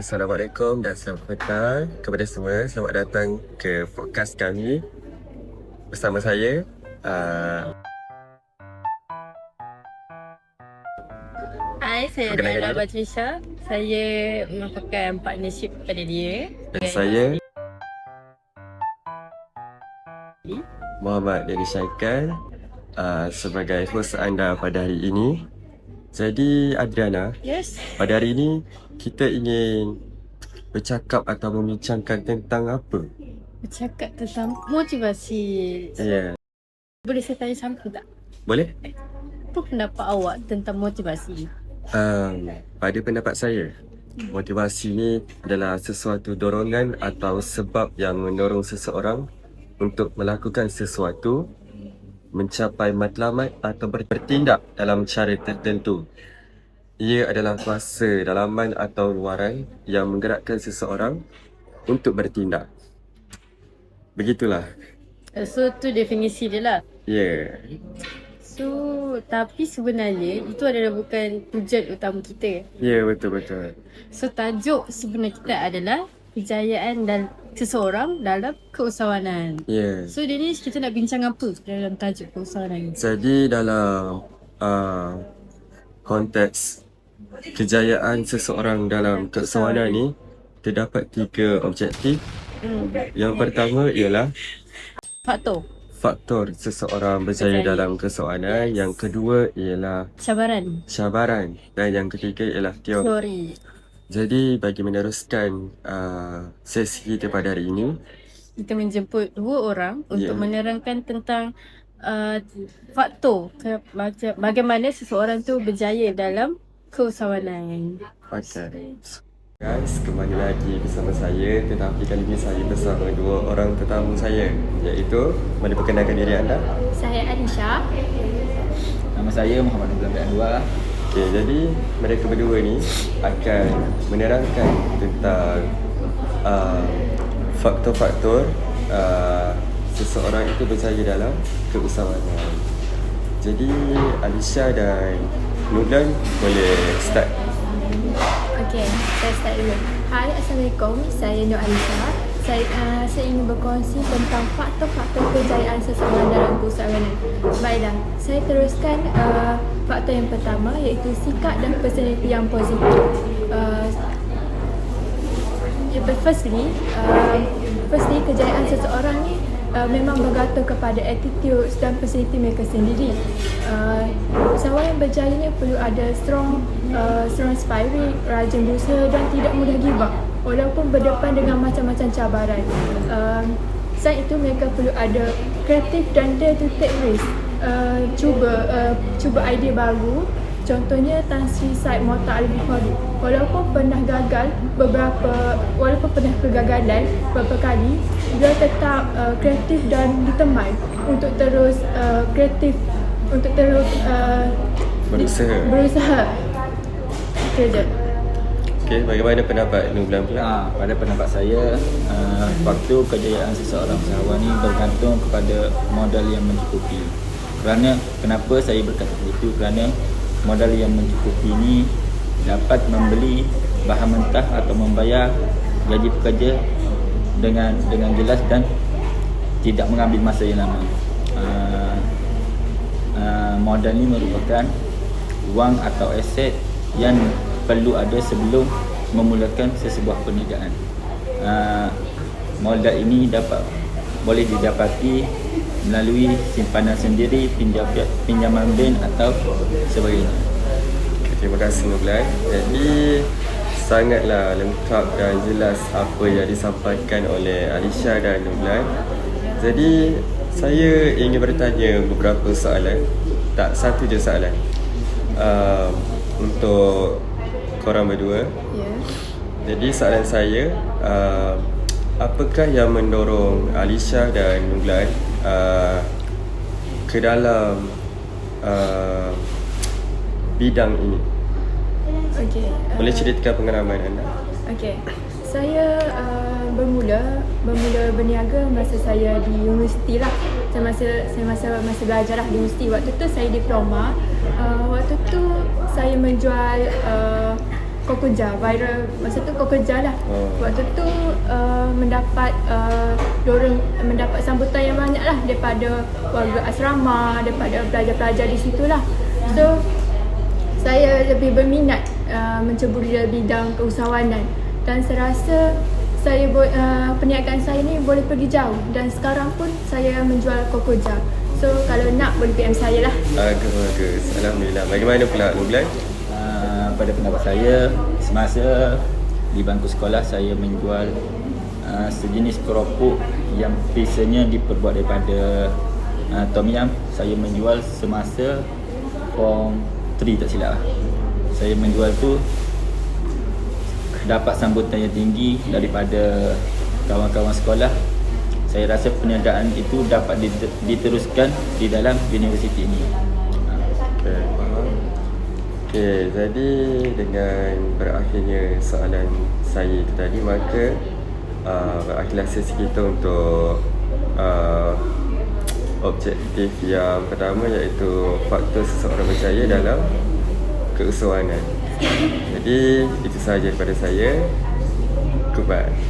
Assalamualaikum dan selamat petang kepada semua. Selamat datang ke podcast kami bersama saya. Uh, Hai, saya diri. Batrisha. Saya merupakan partnership pada dia. dan saya Muhammad Dedi Syaikan uh, sebagai host anda pada hari ini. Jadi Adriana, Yes. pada hari ini kita ingin bercakap atau membincangkan tentang apa? Bercakap tentang motivasi. Ya, yeah. Boleh saya tanya satu tak? boleh? Apa pendapat awak tentang motivasi? Um, pada pendapat saya, motivasi ni adalah sesuatu dorongan atau sebab yang mendorong seseorang untuk melakukan sesuatu, mencapai matlamat atau bertindak dalam cara tertentu. Ia adalah kuasa dalaman atau luaran yang menggerakkan seseorang untuk bertindak. Begitulah. Uh, So, tu definisi dia lah. Ya. Yeah. So, tapi sebenarnya itu adalah bukan tujuan utama kita. Ya, yeah, betul-betul. So, tajuk sebenar kita adalah kejayaan dan seseorang dalam keusahawanan. Yeah. So, dia ni kita nak bincang apa dalam tajuk keusahawanan ni? Jadi dalam uh, konteks kejayaan seseorang dalam keusahawanan ni terdapat tiga objektif. Hmm. Yang pertama ialah Faktor. faktor seseorang berjaya Berjaya. dalam keusahawanan. Yang kedua ialah Cabaran. cabaran dan yang ketiga ialah teori. Teori. Jadi bagi meneruskan uh, sesi kita pada hari ini, Kita menjemput dua orang untuk Ya. menerangkan tentang uh, faktor ke, baga- bagaimana seseorang tu berjaya dalam keusahawanan. Okay. Guys, kembali lagi bersama saya tetapi kali ini saya bersama dua orang tetamu saya iaitu mari perkenalkan diri anda. Saya Alisha. Nama saya Muhammad Abdul Anwar. Okey, jadi mereka berdua ni akan menerangkan tentang uh, faktor-faktor uh, seseorang itu berjaya dalam keusahawanan. Jadi Alisha dan Nurlan boleh start. Okey, saya start dulu. Hai, Assalamualaikum. Saya Nur Alisha. Saya, uh, saya ingin berkongsi tentang faktor-faktor kejayaan seseorang dalam keusahawanan. Baiklah, saya teruskan uh, faktor yang pertama iaitu sikap dan personality yang positif. Uh, but firstly, uh, firstly kejayaan seseorang ni uh, memang bergantung kepada attitude dan personality mereka sendiri. Uh, usahawan yang berjaya ni perlu ada strong, uh, strong spirit, rajin berusaha dan tidak mudah give up. Walaupun berdepan dengan macam-macam cabaran. Uh, selain itu mereka perlu ada kreatif dan dare to take risk. Uh, cuba uh, cuba idea baru Contohnya Tan Sri Said Mota Al-Bukhari Walaupun pernah gagal beberapa Walaupun pernah kegagalan beberapa kali Dia tetap uh, kreatif dan diteman Untuk terus uh, kreatif Untuk terus uh, Berusaha. Berusaha je Okey, bagaimana pendapat Nurlan pula? Ha, pada pendapat saya, uh, faktor kejayaan seseorang usahawan ini bergantung kepada modal yang mencukupi. Kerana kenapa saya berkata begitu? Kerana modal yang mencukupi ini dapat membeli bahan mentah atau membayar gaji pekerja dengan dengan jelas dan tidak mengambil masa yang lama. Uh, uh, modal ini merupakan wang atau aset yang perlu ada sebelum memulakan sesebuah perniagaan. Uh, modal ini dapat boleh didapati melalui simpanan sendiri, pinjam pinjaman bank atau sebagainya. Terima kasih Nurlan. Jadi sangatlah lengkap dan jelas apa yang disampaikan oleh Alisha dan Nurlan. Jadi saya ingin bertanya beberapa soalan. Tak satu je soalan. Um, untuk korang berdua. Ya Jadi soalan saya, uh, apakah yang mendorong Alisha dan Nurlan uh, ke dalam uh, bidang ini? Okey uh, Boleh ceritakan pengalaman anda? Okey. Saya uh, bermula bermula berniaga masa saya di universiti lah. Saya masa saya masa masa belajar lah di universiti. Waktu tu saya diploma. Uh, waktu tu saya menjual uh, Kokoja, viral masa tu Kokoja lah. Oh. Waktu tu uh, mendapat uh, dorang mendapat sambutan yang banyak lah daripada warga asrama, daripada pelajar-pelajar di situ lah. So saya lebih berminat uh, menceburi dalam bidang keusahawanan dan saya rasa saya bo- uh, perniagaan saya ni boleh pergi jauh dan sekarang pun saya menjual kokoja. So kalau nak boleh PM saya lah. Bagus, bagus. Alhamdulillah. Bagaimana pula Nublan? Uh, pada pendapat saya semasa di bangku sekolah saya menjual uh, sejenis keropok yang biasanya diperbuat daripada uh, tom yum saya menjual semasa form 3 tak silap lah. saya menjual tu dapat sambutan yang tinggi daripada kawan-kawan sekolah saya rasa perniagaan itu dapat diter- diteruskan di dalam universiti ini Okay. Okay, jadi dengan berakhirnya soalan saya itu tadi maka uh, berakhirlah sesi kita untuk uh, objektif yang pertama iaitu faktor seseorang berjaya dalam keusahawanan. Jadi itu sahaja daripada saya. Goodbye.